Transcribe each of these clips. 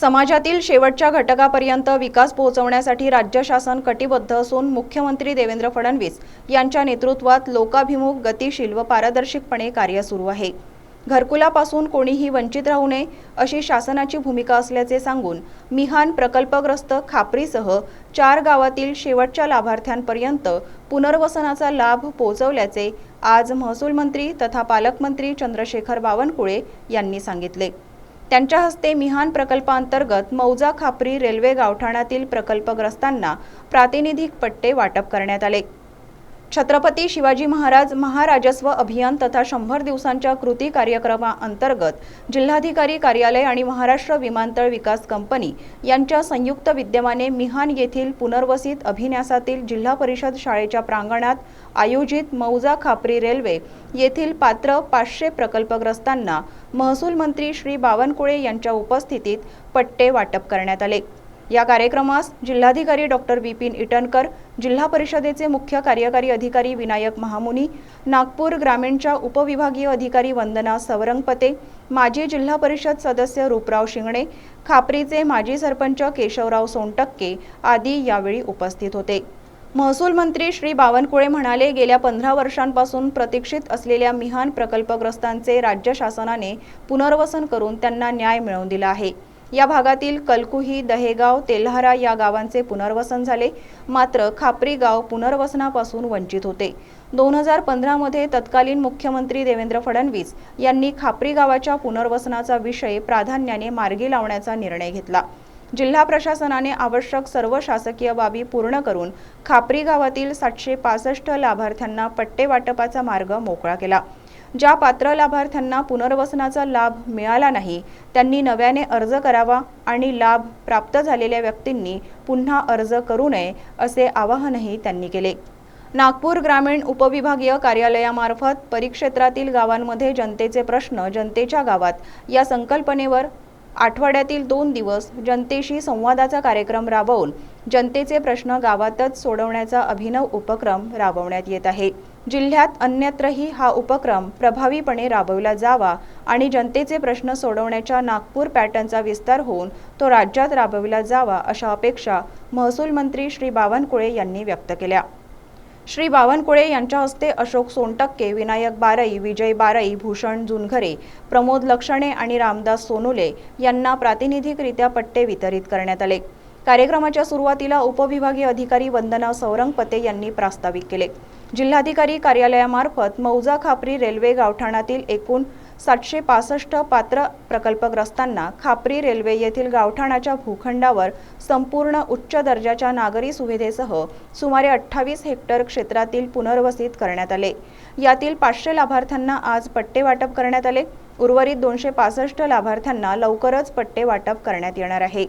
समाजातील शेवटच्या घटकापर्यंत विकास पोहोचवण्यासाठी राज्य शासन कटिबद्ध असून मुख्यमंत्री देवेंद्र फडणवीस यांच्या नेतृत्वात लोकाभिमुख गतिशील व पारदर्शकपणे कार्य सुरू आहे. घरकुलापासून कोणीही वंचित राहू नये अशी शासनाची भूमिका असल्याचे सांगून मिहान प्रकल्पग्रस्त खापरीसह चार गावातील शेवटच्या लाभार्थ्यांपर्यंत पुनर्वसनाचा लाभ पोहोचवल्याचे आज महसूल मंत्री तथा पालकमंत्री चंद्रशेखर बावनकुळे यांनी सांगितले. त्यांच्या हस्ते मिहान प्रकल्पांतर्गत मौजा खापरी रेल्वे गावठाणातील प्रकल्पग्रस्तांना प्रातिनिधिक पट्टे वाटप करण्यात आले. छत्रपती शिवाजी महाराज महाराजस्व अभियान तथा शंभर दिवसांच्या कृती कार्यक्रमाअंतर्गत जिल्हाधिकारी कार्यालय आणि महाराष्ट्र विमानतळ विकास कंपनी यांच्या संयुक्त विद्यमाने मिहान येथील पुनर्वसित अभिन्यासातील जिल्हा परिषद शाळेच्या प्रांगणात आयोजित मौजा खापरी रेल्वे येथील पात्र पाचशे प्रकल्पग्रस्तांना महसूल मंत्री श्री बावनकुळे यांच्या उपस्थितीत पट्टे वाटप करण्यात आले. या कार्यक्रमास जिल्हाधिकारी डॉक्टर विपिन इटनकर जिल्हा परिषदेचे मुख्य कार्यकारी अधिकारी विनायक महामुनी नागपूर ग्रामीणच्या उपविभागीय अधिकारी वंदना सवरंगपते माजी जिल्हा परिषद सदस्य रूपराव शिंगणे खापरीचे माजी सरपंच केशवराव सोनटक्के आदी यावेळी उपस्थित होते. महसूल मंत्री श्री बावनकुळे म्हणाले गेल्या पंधरा वर्षांपासून प्रतीक्षित असलेल्या मिहान प्रकल्पग्रस्तांचे राज्य शासनाने पुनर्वसन करून त्यांना न्याय मिळवून दिला आहे. या भागातील कलकुही दहेगाव तेल्हारा या गावांचे पुनर्वसन झाले. मात्र खापरी गाव पुनर्वसनापासून वंचित होते. दोन हजार पंधरामध्ये तत्कालीन मुख्यमंत्री देवेंद्र फडणवीस यांनी खापरी गावाच्या पुनर्वसनाचा विषय प्राधान्याने मार्गी लावण्याचा निर्णय घेतला. जिल्हा प्रशासनाने आवश्यक सर्व शासकीय बाबी पूर्ण करून खापरी गावातील सातशे पासष्ट लाभार्थ्यांना पट्टे वाटपाचा मार्ग मोकळा केला. ज्या पात्र लाभार्थ्यांना पुनर्वसनाचा लाभ मिळाला नाही त्यांनी नव्याने अर्ज करावा आणि लाभ प्राप्त झालेल्या व्यक्तींनी पुन्हा अर्ज करू नये असे आवाहनही त्यांनी केले. नागपूर ग्रामीण उपविभागीय कार्यालयामार्फत परिक्षेत्रातील गावांमध्ये जनतेचे प्रश्न जनतेच्या गावात या संकल्पनेवर आठवड्यातील दोन दिवस जनतेशी संवादाचा कार्यक्रम राबवून जनतेचे प्रश्न गावातच सोडवण्याचा अभिनव उपक्रम राबवण्यात येत आहे. जिल्ह्यात अन्यत्रही हा उपक्रम प्रभावीपणे राबवला जावा आणि जनतेचे प्रश्न सोडवण्याच्या नागपूर पॅटर्नचा विस्तार होऊन तो राज्यात राबविला जावा अशा अपेक्षा महसूल मंत्री श्री बावनकुळे यांनी व्यक्त केल्या. श्री बावनकुळे यांच्या हस्ते अशोक सोनटक्के विनायक बारई विजय बारई भूषण जुनघरे प्रमोद लक्षणे आणि रामदास सोनुले यांना प्रातिनिधिकरित्या पट्टे वितरित करण्यात आले. कार्यक्रमाच्या सुरुवातीला उपविभागीय अधिकारी वंदना सौरंगपते यांनी प्रास्ताविक केले. जिल्हाधिकारी कार्यालयामार्फत मौजा खापरी रेल्वे गावठाणातील एकूण सातशे पासष्ट पात्र प्रकल्पग्रस्तांना खापरी रेल्वे येथील गावठाणाच्या भूखंडावर संपूर्ण उच्च दर्जाच्या नागरी सुविधेसह सुमारे अठ्ठावीस हेक्टर क्षेत्रातील पुनर्वसित करण्यात आले. यातील पाचशे लाभार्थ्यांना आज पट्टे वाटप करण्यात आले. उर्वरित दोनशे पासष्ट लाभार्थ्यांना लवकरच पट्टे वाटप करण्यात येणार आहे.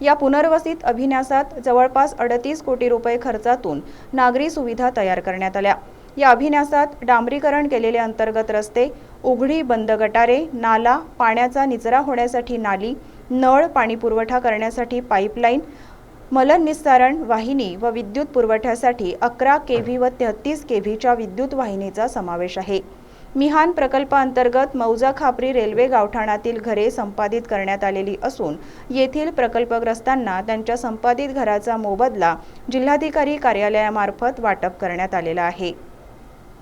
या पुनर्वसित अभिन्यासात जवळपास अडतीस कोटी रुपये खर्चातून नागरी सुविधा तयार करण्यात आल्या. या अभिन्यासात डांबरीकरण केलेले अंतर्गत रस्ते उघडी बंद गटारे नाला पाण्याचा निचरा होण्यासाठी नाली नळ पाणीपुरवठा करण्यासाठी पाईपलाईन मलन निस्तारण वाहिनी व विद्युत पुरवठ्यासाठी अकरा केव्ही व तेहतीस केव्हीच्या विद्युत वाहिनीचा समावेश आहे. मिहान प्रकल्पांतर्गत मौजा खापरी रेल्वे गावठाणातील घरे संपादित करण्यात आलेली असून येथील प्रकल्पग्रस्तांना त्यांच्या संपादित घराचा मोबदला जिल्हाधिकारी कार्यालयामार्फत वाटप करण्यात आलेला आहे.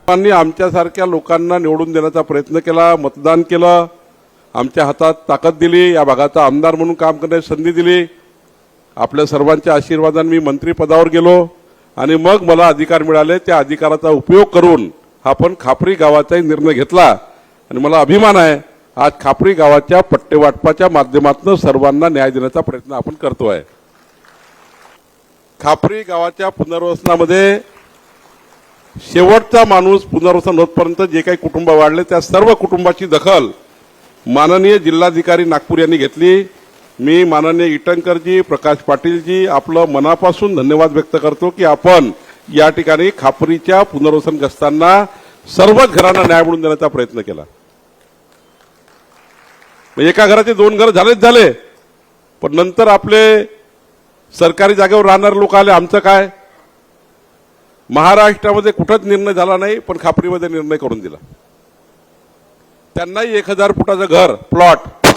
आमच्यासारख्या लोकांना निवडून देण्याचा प्रयत्न केला मतदान केलं आमच्या हातात ताकद दिली या भागाचा आमदार म्हणून काम करण्याची संधी दिली. आपल्या सर्वांच्या आशीर्वादाने मी मंत्रीपदावर गेलो आणि मग मला अधिकार मिळाले त्या अधिकाराचा उपयोग करून आपण खापरी गावाचाही निर्णय घेतला आणि मला अभिमान आहे आज खापरी गावाच्या पट्टेवाटपाच्या माध्यमातून सर्वांना न्याय देण्याचा प्रयत्न आपण करतो आहे खापरी गावाच्या पुनर्वसनामध्ये शेवटचा माणूस पुनर्वसन होतपर्यंत जे काही कुटुंब वाढले त्या सर्व कुटुंबाची दखल माननीय जिल्हाधिकारी नागपूर यांनी घेतली. मी माननीय इटनकरजी प्रकाश पाटीलजी आपलं मनापासून धन्यवाद व्यक्त करतो की आपण या ठिकाणी खापरीच्या पुनर्वसनग्रस्तांना सर्वच घरांना न्याय मिळून देण्याचा प्रयत्न केला. एका घराचे दोन घर झालेच झाले. पण नंतर आपले सरकारी जागेवर राहणारे लोक आले आमचं काय? महाराष्ट्रामध्ये कुठंच निर्णय झाला नाही पण खापरीमध्ये निर्णय करून दिला. त्यांनाही एक हजार फुटाचं घर प्लॉट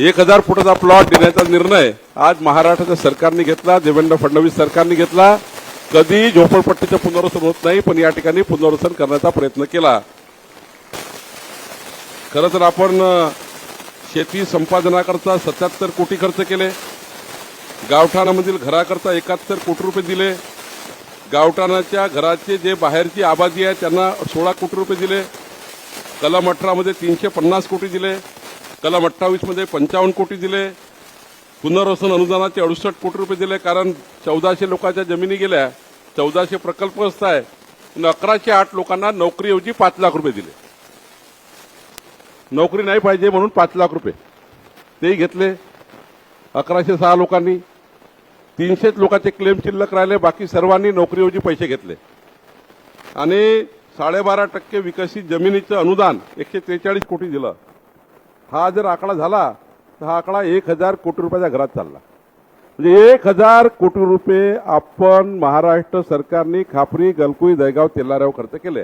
एक हजार फुटाचा प्लॉट देण्याचा निर्णय आज महाराष्ट्राच्या सरकारने घेतला देवेंद्र फडणवीस सरकारने घेतला. कधी झोपडपट्टीचं पुनर्वसन होत नाही पण या ठिकाणी पुनर्वसन करण्याचा प्रयत्न केला. खरं तर आपण शेती संपादनाकरता सत्याहत्तर कोटी खर्च केले. गावठाणामधील घराकरता एकाहत्तर कोटी रुपये दिले. गावठाणाच्या घराचे जे बाहेरची आबादी आहे त्यांना सोळा कोटी रुपये दिले. कलम अठरामध्ये तीनशे पन्नास कोटी दिले. कलम अठ्ठावीसमध्ये पंचावन्न कोटी दिले. पुनर्वसन अनुदानाचे अडुसष्ट कोटी रुपये दिले कारण चौदाशे लोकांच्या जमिनी गेल्या. चौदाशे प्रकल्पग्रस्त आहे. पण अकराशे आठ लोकांना नोकरीऐवजी पाच लाख रुपये दिले. नोकरी नाही पाहिजे म्हणून पाच लाख रुपये. तेही घेतले. अकराशे सहा लोकांनी. तीनशेच लोकांचे क्लेम शिल्लक राहिले. बाकी सर्वांनी नोकरीऐवजी पैसे घेतले. आणि साडेबारा टक्के विकसित जमिनीचं अनुदान एकशे त्रेचाळीस कोटी दिलं. हा जर आकडा झाला तर हा आकडा एक हजार कोटी रुपयाच्या घरात चालला. म्हणजे एक हजार कोटी रुपये आपण महाराष्ट्र सरकारने खापरी गलकुई दहगाव तेलाऱ्यावर खर्च केले.